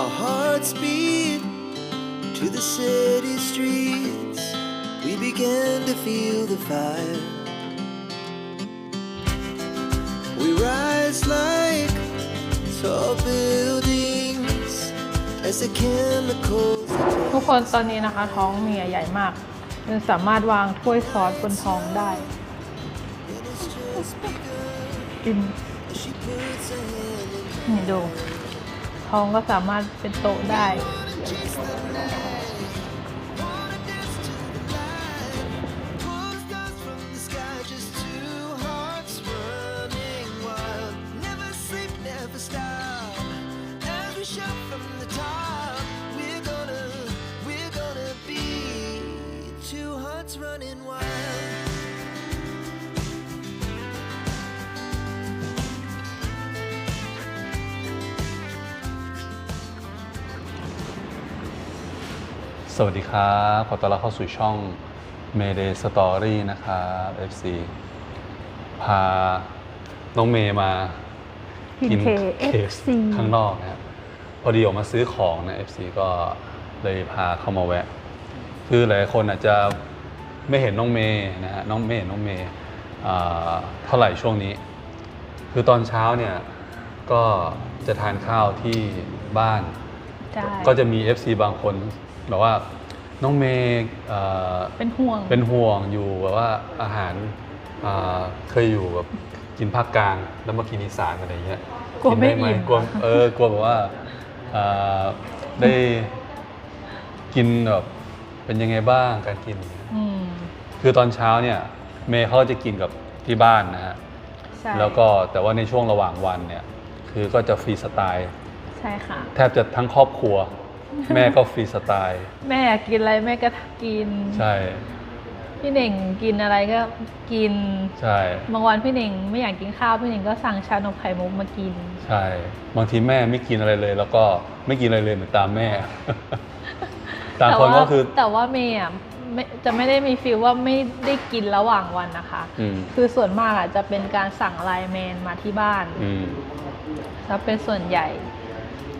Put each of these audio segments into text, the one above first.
Our hearts beat to the city streets. We began to feel the fire. We rise like tall buildings as the chemicals. ทุกคนตอนนี้นะคะท้องเมียใหญ่มากมันสามารถวางถ้วยซอสบนท้องได้ กิน She puts her hand in นี่ดู ท้องก็สามารถเป็นโต๊ะได้ สวัสดีครับ ขอต้อนรับเข้าสู่ช่อง Mayday Story นะครับ FC พาน้องเมย์มากินกิ KFC ข้างนอกนะครับพอดีออกมาซื้อของนะ FC ก็เลยพาเข้ามาแวะ คือหลายคนอาจจะไม่เห็นน้องเมย์นะฮะน้องไม่เห็นน้องเมย์อ่าเท่าไหร่ช่วงนี้ คือตอนเช้าเนี่ยก็จะทานข้าวที่บ้าน ใช่ก็จะมี FC บางคน แบบว่าน้องเมย์เอ่อเป็นห่วง เป็นห่วงอยู่แบบว่าอาหารอ่าเคยอยู่แบบกินภาคกลางแล้วมากินอีสานอะไรเงี้ยกลัวไม่นด้หอิ่มกลัวเออกลัวแบบว่าอ่าได้กินแบบเป็นยังไงบ้างการกิน อืมคือตอนเช้าเนี่ยเมย์เขาจะกินกับที่บ้านนะฮะ ใช่แล้วก็แต่ว่าในช่วงระหว่างวันเนี่ย คือก็จะฟรีสไตล์ ใช่ค่ะ แทบจะทั้งครอบครัว แม่ก็ฟรีสไตล์ แม่อยากกินอะไรแม่ก็กิน ใช่ พี่เน่งกินอะไรก็กิน ใช่ บางวันพี่เน่งไม่อยากกินข้าวพี่เน่งก็สั่งชานมไข่มุกมากิน ใช่ บางทีแม่ไม่กินอะไรเลย แล้วก็ไม่กินอะไรเลยเหมือนตามแม่ต่างคนแต่ว่าก็คือ แต่ว่าเมย์อะไม่จะไม่ได้มีฟีลว่าไม่ได้กินระหว่างวันนะคะ อืม คือส่วนมากอะจะเป็นการสั่งไลน์แมนมาที่บ้านอืมจะเป็นส่วนใหญ่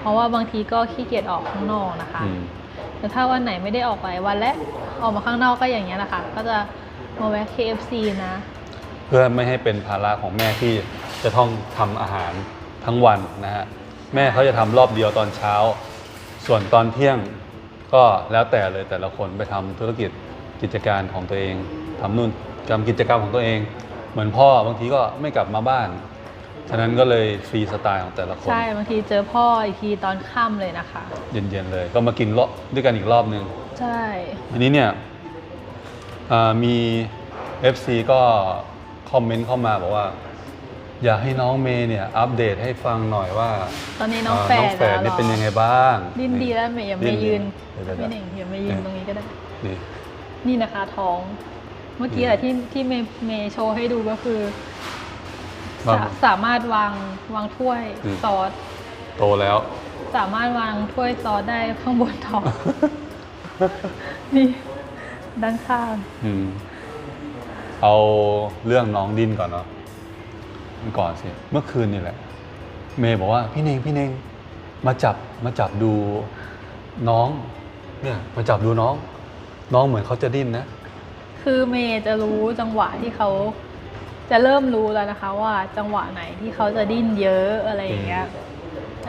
เพราะว่าบางทีก็ขี้เกียจออกข้างนอกนะคะอืมแต่ถ้าวันไหนไม่ได้ออกหลายวันและออกมาข้างนอกก็อย่างเงี้ยแหละค่ะ ก็จะมาแวะ KFC นะ เพื่อไม่ให้เป็นภาระของแม่ที่จะต้องทำอาหารทั้งวันนะฮะ แม่เขาจะทำรอบเดียวตอนเช้า ส่วนตอนเที่ยงก็แล้วแต่เลยแต่ละคนไปทำธุรกิจกิจการของตัวเองทำนู่นทำกิจกรรมของตัวเอง เหมือนพ่อบางทีก็ไม่กลับมาบ้าน ฉะนั้นก็เลยฟรีสไตล์ของแต่ละคน ใช่บางทีเจอพ่ออีกทีตอนค่ำเลยนะคะ เย็นๆเลย ก็มากินรอบด้วยกันอีกรอบหนึ่งใช่ทีนี้เนี่ยอ่ามี FC ก็คอมเมนต์เข้ามาบอกว่า อยากให้น้องเมย์เนี่ยอัปเดตให้ฟังหน่อยว่า ตอนนี้น้องาแฝดน้องแฝดแล้วนี่หรอเป็นยังไงบ้าง ดิ้นดีแล้วเมย์อย่าดิ้ไม่ยืนเดี๋ยวๆพี่เน่งอย่าไม่ยืนตรงนี้ก็ได้ นี่นี่นะคะท้อง เมื่อกี้แหละที่ที่เมย์เมย์โชว์ให้ดูก็คือว่า สาสามารถวางวางถ้วยอืม ซอสโตแล้ว สามารถวางถ้วยซอสได้ข้างบนท้องนี่ด้านข้าง อืม เอาเรื่องน้องดิ้นก่อนเนาะก่อนสิ เมื่อคืนนี่แหละ เมย์บอกว่าพี่เนงพี่เนงมาจับมาจับดูน้อง เนี่ย มาจับดูน้อง น้องเหมือนเขาจะดิ้นนะ คือเมย์จะรู้จังหวะที่เขา จะเริ่มรู้แล้วนะคะว่าจังหวะไหนที่เขาจะดิ้นเยอะอะไรอย่างเงี้ย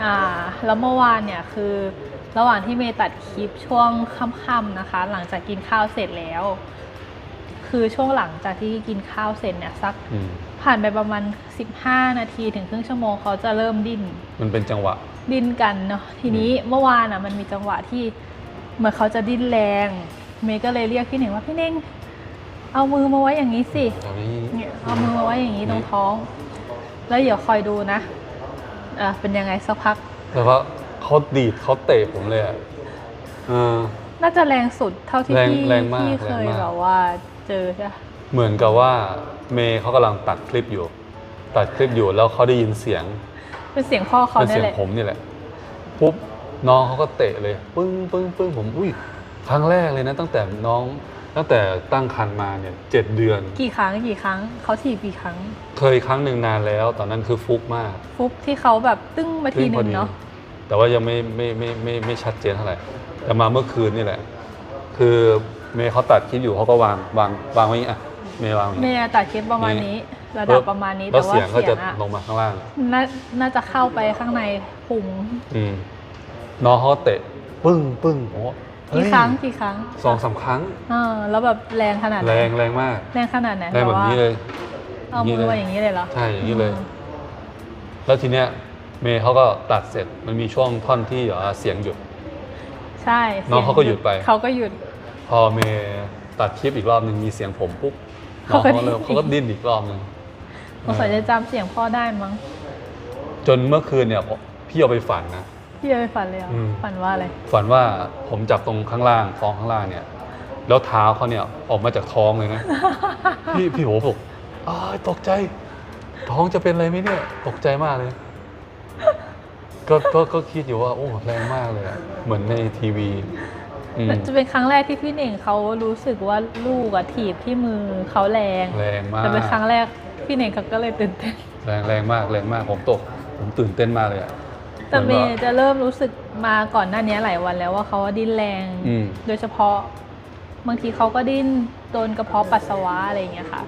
อ่าแล้วเมื่อวานเนี่ยคือระหว่างที่เมย์ตัดคลิปช่วงค่ำๆนะคะ หลังจากกินข้าวเสร็จแล้ว คือช่วงหลังจากที่กินข้าวเสร็จเนี่ยสักอืมผ่านไปประมาณ 15 นาทีถึงครึ่งชั่วโมงเขาจะเริ่มดิ้น มันเป็นจังหวะ ดิ้นกันเนาะ ทีนี้เมื่อวานอะมันมีจังหวะที่เหมือนเขาจะดิ้นแรง เมย์ก็เลยเรียกพี่เน่งว่าพี่เน่ง เอามือมาไว้อย่างนี้สิเนี่ยเอามือมาไว้อย่างนี้ตรงท้อง แล้วเดี๋ยวคอยดูนะอะเป็นยังไงสักพักแต่ว่าเขาดีดเขาเตะผมเลยอะเออ น่าจะแรงสุดเท่าที่แรงพี่แรงมากพี่เคยแรงมาก แบบว่าเจอใช่ปะเหมือนกับว่าเมย์เขากำลังตัดคลิปอยู่ ตัดคลิปอยู่แล้วเขาได้ยินเสียง เป็นเสียงพ่อเขาเป็นเนี่เสียยงแหละผมนี่แหละ ปุ๊บน้องเขาก็เตะเลย ปึ้งปึ้งปึ้งผมอุ้ยครั้งแรกเลยนะ ตั้งแต่น้อง ตั้งแต่ตั้งครรภ์มาเนี่ยเจ็ดเดือน กี่ครั้งกี่ครั้งเขาถีบกี่ครั้ง เคยครั้งหนึ่งนานแล้ว ตอนนั้นคือฟุกมากฟุบที่เขาแบบตึ้งมาทีหพอนึ่งดีเนาะแต่ว่ายังไม่ไม่ไม่ไม่ไม่ชัดเจนเท่าไหร่แต่มาเมื่อคืนนี่แหละ คือเมย์เขาตัดคลิปอยู่เขาก็วางวางวางไว้อย่างนี้อะเมย์วางอย่างเมนี้ ย์ตัดคลิปประมาณนี้ ระดับประมาณนี้แล้แต่วว่าเสียงก็เสีจะยงอะลงมาข้างล่าง น่าน่าจะเข้าไปข้างในพุงอืมน้องเขาเตะปึ้งปึ้งโอ้ เฮ้ยกี่ครั้งกี่ครั้งสองสามครั้ง เออแล้วแบบแรงขนาดไหนแรงแรงมากแรงขนาดไหนแรงแบบว่านี้เลย เอามือมาอย่างนี้เลยเหรอใช่อย่างนี้เลย แล้วทีเนี้ยเมย์เขาก็ตัดเสร็จมันมีช่วงท่อนที่แบบว่าเสียงหยุด ใช่น้องเขาก็หยุดไป เขาก็หยุด พอเมย์ตัดคลิปอีกรอบหนึ่งมีเสียงผมปุ๊บน้เขาองก็เขาก็เริ่มดิ้นเขาก็ดิ้นอีกรอบหนึ่งสงสัยจะจำเสียงพ่อได้มั้ง จนเมื่อคืนเนี่ยพี่เอาไปฝันนะ พี่เคยฝันเลยเหรออมฝันว่าอะไร ฝันว่าผมจับตรงข้างล่างท้องข้างล่างเนี่ย แล้วเท้าเขาเนี่ยออกมาจากท้องเลยนะ พี่พี่โหบอกอ้ายตกใจ ท้องจะเป็นอะไรไหมเนี่ย ตกใจมากเลย ก็ก็ก็คิดอยู่ว่า โอ้แรงมากเลยอะเหมือนในทีวี อืมจะเป็นครั้งแรกที่พี่เน่งเขารู้สึกว่าลูกอะถีบที่มือเขาแรง แรงมาก แต่เป็นครั้งแรกพี่เน่งเขาก็เลยตื่นเต้น แรงแรงมากแรงมากผมตก ผมตื่นเต้นมากเลยอะ แต่หเมอนย์ว่าจะเริ่มรู้สึกมาก่อนหน้านี้หลายวันแล้วว่าเขาดิ้นแรงอืมโดยเฉพาะ บางทีเขาก็ดิ้นโดนกระเพาะปัสสาวะอะไรอย่างเงี้ยค่ะ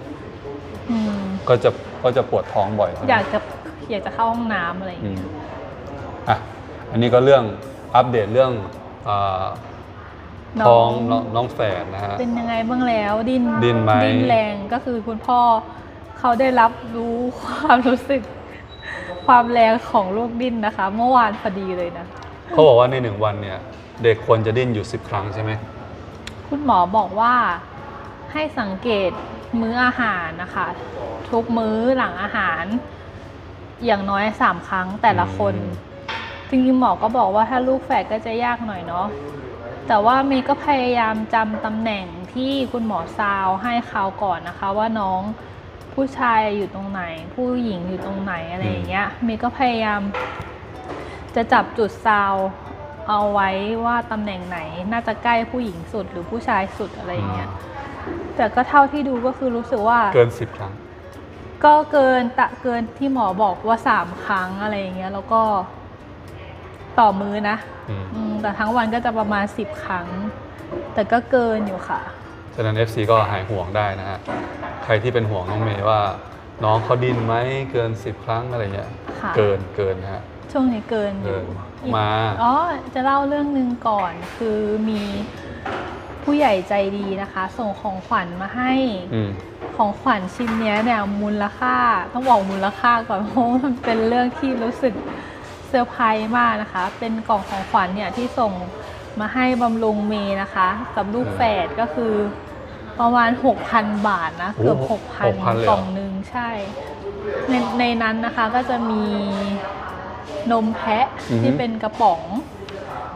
อืมก็จะก็จะปวดท้องบ่อยใช่ไหมอยากจะอยากจะเข้าห้องน้ำอะไรอย่างอืเงี้มยอะอันนี้ก็เรื่องอัปเดตเรื่องอาท้องน้องน้องแฝดนะฮะเป็นยังไงบ้างแล้วดิ้นดิ้นไหมดิ้นแรงก็คือคุณพ่อเขาได้รับรู้ความรู้สึก ความแรงของลูกดิ้นนะคะ เมื่อวานพอดีเลยนะ เขาบอกว่าในหนึ่งวันเนี่ย เด็กควรจะดิ้นอยู่สิบครั้งใช่ไหมคุณหมอบอกว่าให้สังเกตมื้ออาหารนะคะ ทุกมื้อหลังอาหาร อย่างน้อยสามครั้งแต่ละคนจริงๆหมอก็บอกว่าถ้าลูกแฝดก็จะยากหน่อยเนาะแต่ว่าเมย์ก็พยายามจำตำแหน่งที่คุณหมอซาวให้เขาก่อนนะคะ ว่าน้อง ผู้ชายอยู่ตรงไหน ผู้หญิงอยู่ตรงไหนอะไรอย่างเงี้ยเมย์ก็พยายาม จะจับจุดซาวเอาไว้ว่าตำแหน่งไหน น่าจะใกล้ผู้หญิงสุดหรือผู้ชายสุดอะไรอย่างเงี้ยแต่ก็เท่าที่ดูก็คือรู้สึกว่า เกินสิบครั้ง ก็เกินตะเกินที่หมอบอกว่าสามครั้งอะไรอย่างเงี้ยแล้วก็ต่อมือนะอืมอืมแต่ทั้งวันก็จะประมาณสิบครั้ง แต่ก็เกินอยู่ค่ะ ฉะนั้น FC ก็หายห่วงได้นะฮะ ใครที่เป็นห่วงน้องเมย์ว่า น้องเขาดิ้นไหมเกินสิบครั้งอะไรเงี้ย ค่ะ เกินเกินนะฮะ ช่วงนี้เกินอเกิยู่นอีกมา อ๋อ จะเล่าเรื่องหนึ่งก่อน คือมีผู้ใหญ่ใจดีนะคะ ส่งของขวัญมาให้ อืม ของขวัญชิ้นเนี้ยเนี่ยมูลค่า ต้องบอกมูลค่าก่อน เพราะว่ามันเป็นเรื่องที่รู้สึกเซอร์ไพรส์มากนะคะ เป็นกล่องของขวัญเนี่ยที่ส่งมาให้บำรุงเมย์นะคะ กับลูกแฝดก็คือ ประมาณ 6,000 บาทนะ เกือบโอ้6,000 6,000เลยเหรอกล่องหนึ่งใช่ ในในนั้นนะคะก็จะมีนมแพะที่เป็นกระป๋อง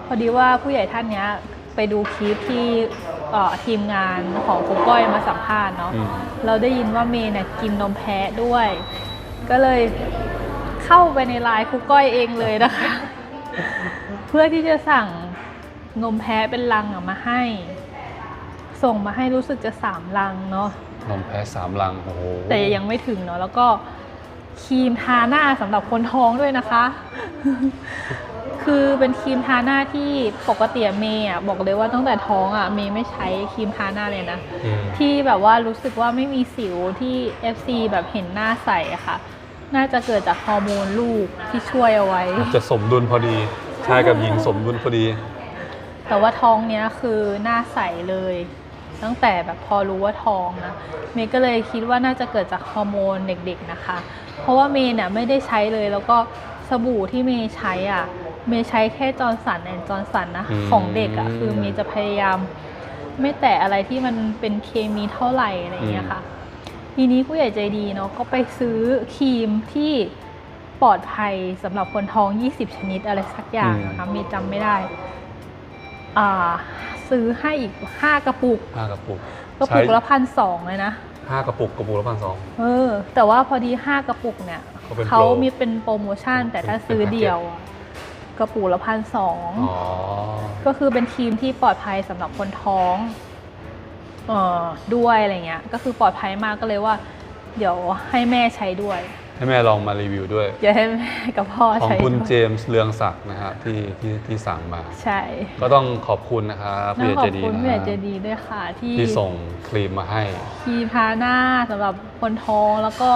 พอดีว่าผู้ใหญ่ท่านเนี้ยไปดูคลิปที่เอ่อทีมงานของครูก้อยมาสัมภาษณ์เนาะอืมเราได้ยินว่าเมย์เนี่ยกินนมแพะด้วย ก็เลยเข้าไปในไลน์ครูก้อยเองเลยนะคะ เพื่อที่จะสั่งนมแพะเป็นลังอะมาให้ ส่งมาให้รู้สึกจะสามลังเนาะนมแพ้สามลังโอ้โหแต่ยังไม่ถึงเนาะแล้วก็ครีมทาหน้าสำหรับคนท้องด้วยนะคะ คือเป็นครีมทาหน้าที่ปกติอะเมย์อะบอกเลยว่าตั้งแต่ท้องอะเมย์ไม่ใช้ครีมทาหน้าเลยนะอืมที่แบบว่ารู้สึกว่าไม่มีสิวที่ FC แบบเห็นหน้าใสอะค่ะ น่าจะเกิดจากฮอร์โมนลูกที่ช่วยเอาไว้ จะสมดุลพอดีชายกับหญิงสมดุลพอดี แต่ว่าท้องเนี้ยคือหน้าใสเลย ตั้งแต่แบบพอรู้ว่าท้องนะเมย์ก็เลยคิดว่าน่าจะเกิดจากฮอร์โมนเด็กๆนะคะ เพราะว่าเมย์เนี่ยไม่ได้ใช้เลยแล้วก็สบู่ที่เมย์ใช้อะเมย์ใช้แค่จอร์นสันแอนจอร์นสันนะอืมของเด็กอะคือเมย์จะพยายาม ไม่แตะอะไรที่มันเป็นเคมีเท่าไหร่อะไรอย่างเงี้ยค่ะทีนี้ผู้ใหญ่ใจดีเนาะก็ไปซื้อครีมที่ปลอดภัยสำหรับคนท้อง 20 ชนิดอะไรสักอย่างนะคะเมย์จำไม่ได้อ่า ซื้อให้อีก 5 กระปุกห้ากระปุกกระปุกละพันสองเลยนะห้ากระปุกกระปุกละพันสอง เออ แต่ว่าพอดี 5 กระปุกเนี่ยเขาเป็นโปร เขามีเป็นโปรโมชั่น แต่ถ้าซื้อเป็นแพ็คเกจเดี่ยวอะกระปุกละพันสองอ๋อก็คือเป็นครีมที่ปลอดภัยสำหรับคนท้องเอ่อด้วยอะไรเงี้ยก็คือปลอดภัยมากก็เลยว่า เดี๋ยวให้แม่ใช้ด้วย ให้แม่ลองมารีวิวด้วยเดี๋ยวให้แม่กับพ่อของใช้คุณด้วยเจมส์เรืองศักดิ์นะฮะที่ที่ที่สั่งมา ใช่ก็ต้องขอบคุณนะครับต้อผู้งใหญ่ขอใจบดีคุณนะผู้ใหญ่ฮะใจดีด้วยค่ะ ที่ที่ส่งครีมมาให้ครีมทาหน้าสำหรับคนท้องแล้วก็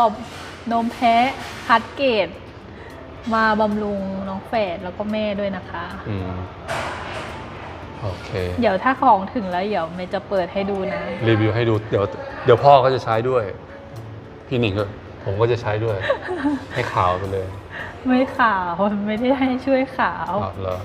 นมแพะคัดเกต มาบำรุงน้องแฝดแล้วก็แม่ด้วยนะคะ อืมโอเค เดี๋ยวถ้าของถึงแล้วเดี๋ยวเมย์จะเปิดให้ดูนะ รีวิวให้ดูเดี๋ยวเดี๋ยวพ่อก็จะใช้ด้วย พี่หนิงก็ ผมก็จะใช้ด้วย ให้ขาวไปเลย ไม่ขาว ไม่ได้ให้ช่วยขาว อ้าวเหรอ